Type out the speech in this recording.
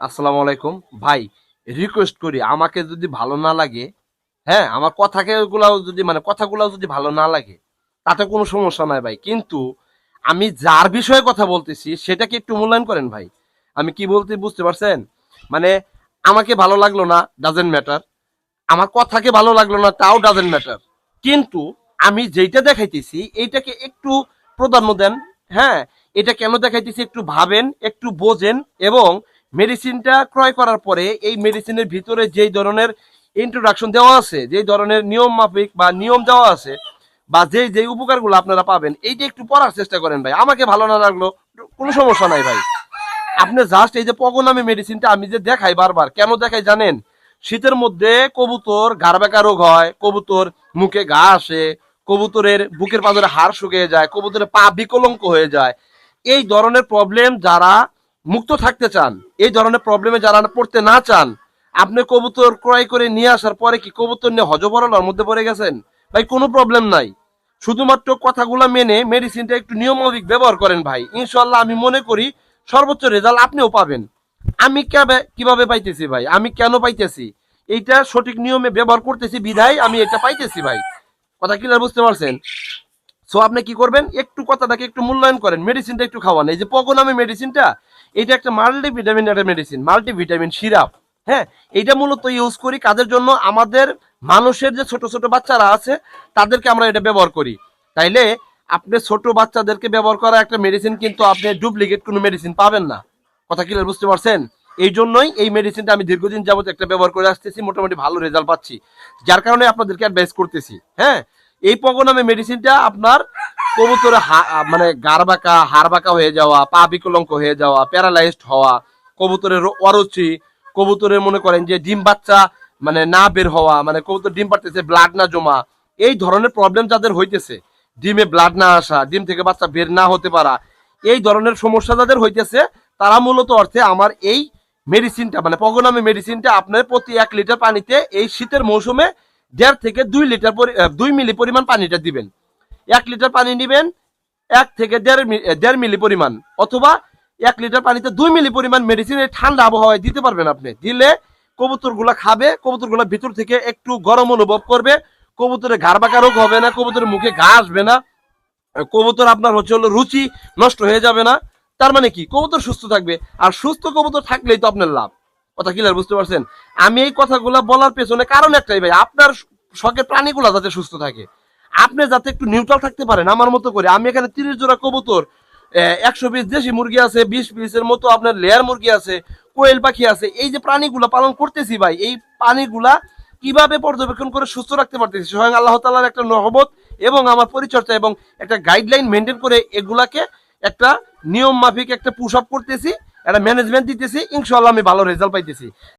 আসসালামু আলাইকুম। ভাই রিকোয়েস্ট করি, আমাকে যদি ভালো না লাগে হ্যাঁ আমার কথাকে গুলাও যদি মানে কথাগুলাও যদি ভালো না লাগে, তাতে কোনো সমস্যা নাই ভাই। কিন্তু আমি যার বিষয়ে কথা বলতেছি, সেটাকে একটু মূল্যায়ন করেন ভাই। আমি কি বলতে, বুঝতে পারছেন? মানে আমাকে ভালো লাগল না ডাজেন্ট ম্যাটার আমার কথাকে ভালো লাগল না, তাও ডাজেন্ট ম্যাটার কিন্তু আমি যেইটা দেখাইতেছি, এইটাকে একটু প্রাধান্য দেন হ্যাঁ এটা কেন দেখাইতেছি একটু ভাবেন, একটু বোঝেন, এবং মেডিসিনটা ক্রয় করার পরে এই মেডিসিনের ভিতরে যেই ধরনের ইন্ট্রোডাকশন দেওয়া আছে, যেই ধরনের নিয়ম মাফিক বা নিয়ম দেওয়া আছে, বা যেই যেই উপকারগুলো আপনারা পাবেন, এইটা একটু পড়ার চেষ্টা করেন ভাই। আমাকে ভালো না লাগল, কোনো সমস্যা নাই ভাই। আপনি জাস্ট এই যে পগনামি মেডিসিনটা আমি যে দেখাই বারবার, কেন দেখাই জানেন? শীতের মধ্যে কবুতর ঘাড় বেঁকা রোগ হয়, কবুতর মুখে ঘা আসে, কবুতরের বুকের পাঁজরে হাড় শুকিয়ে যায়, কবুতরের পা বিকলঙ্ক হয়ে যায়। এই ধরনের প্রবলেম যারা মুক্ত থাকতে চান, এই ধরনের প্রবলেমে যারা পড়তে না চান, আপনি কবুতর ক্রয় করে নিয়ে আসার পরে কি কবুতর নিয়ে হজবরলার মধ্যে পড়ে গেছেন? ভাই, কোনো প্রবলেম নাই। শুধুমাত্র কথাগুলো মেনে মেডিসিনটা একটু নিয়মাফিক ব্যবহার করেন ভাই। ইনশাল্লাহ আমি মনে করি সর্বোচ্চ রেজাল্ট আপনিও পাবেন। আমি কীভাবে পাইতেছি ভাই? আমি কেন পাইতেছি? এইটা সঠিক নিয়মে ব্যবহার করতেছি, বিধায় আমি এটা পাইতেছি ভাই। কথা ক্লিয়ার বুঝতে পারছেন? সো আপনি কি করবেন? একটু কথাটাকে একটু মূল্যায়ন করেন মেডিসিনটা একটু খাওয়ান। এই যে পগো নামে মেডিসিনটা এটা একটা মাল্টিভিটামিন একটা মেডিসিন মাল্টিভিটামিন সিরাপ হ্যাঁ? এটা মূলত ইউজ করি কাদের জন্য আমাদের মানুষের যে ছোট ছোট বাচ্চারা আছে, তাদেরকে আমরা এটা ব্যবহার করি। তাইলে আপনি ছোট বাচ্চাদেরকে ব্যবহার করা একটা মেডিসিন কিন্তু আপনি ডুপ্লিকেট কোনো মেডিসিন পাবেন না। কথা ক্লিয়ার বুঝতে পারছেন? এই জন্যই এই মেডিসিনটা আমি দীর্ঘদিন যাবত একটা ব্যবহার করে আসতেছি, মোটামুটি ভালো রেজাল্ট পাচ্ছি। যার কারণে আপনাদেরকে অ্যাডভাইস করতেছি হ্যাঁ? এই পগো নামে মেডিসিনটা আপনার কবুতরে মানে গার বাঁকা, হাড় বাঁকা হয়ে যাওয়া, পা বিকলঙ্ক হয়ে যাওয়া প্যারালাইজড হওয়া কবুতরের অরুচি কবুতরের মনে করেন যে ডিম বাচ্চা মানে না বের হওয়া মানে কবুতর ডিম পারতেছে ব্লাড না জমা, এই ধরনের প্রবলেম যাদের হইতেছে, ডিমে ব্লাড না আসা, ডিম থেকে বাচ্চা বের না হতে পারা, এই ধরনের সমস্যা যাদের হইতেছে, তারা মূলত অর্থে আমার এই মেডিসিনটা মানে পগনামে মেডিসিনটা আপনার প্রতি এক লিটার পানিতে এই শীতের মৌসুমে দেড় থেকে দুই লিটার দুই মিলি পরিমাণ পানিটা দিবেন। এক লিটার পানি নিবেন, এক থেকে দেড় দেড় মিলি পরিমাণ। অথবা এক লিটার পানিতে দুই মিলি পরিমাণ মেডিসিন এই ঠান্ডা আবহাওয়ায় দিতে পারবেন আপনি। দিলে কবুতরগুলা খাবে কবুতরগুলা ভিতর থেকে একটু গরম অনুভব করবে। কবুতরের ঘাড় বাঁকা রোগ হবে না, কবুতরের মুখে ঘা আসবে না। কবুতর আপনার হচ্ছে হলো রুচি নষ্ট হয়ে যাবে না। তার মানে কি? কবুতর সুস্থ থাকবে। আর সুস্থ কবুতর থাকলেই তো আপনার লাভ। কথা ক্লিয়ার বুঝতে পারছেন? আমি এই কথাগুলা বলার পেছনে কারণ একটাই ভাই, আপনার শখের প্রাণীগুলা যাতে সুস্থ থাকে। আপনি যাতে একটু নিউট্রাল থাকতে পারেন, আমার মতো করে। আমি এখানে তিরিশ জোড়া কবুতর একশো পিস দেশি মুরগি আছে, বিশ পিসের মতো আপনার লেয়ার মুরগি আছে, কোয়েল পাখি আছে। এই যে প্রাণীগুলা পালন করতেছি ভাই, এই প্রাণীগুলা কীভাবে পর্যবেক্ষণ করে সুস্থ রাখতে পারতেছি? স্বয়ং আল্লাহ তালার একটা নহবত এবং আমার পরিচর্যা এবং একটা গাইডলাইন মেনটেন করে এগুলাকে একটা নিয়ম মাফিক একটা পুশ আপ করতেছি। একটা ম্যানেজমেন্ট দিতেছি ইনশাল্লাহ আমি ভালো রেজাল্ট পাইতেছি।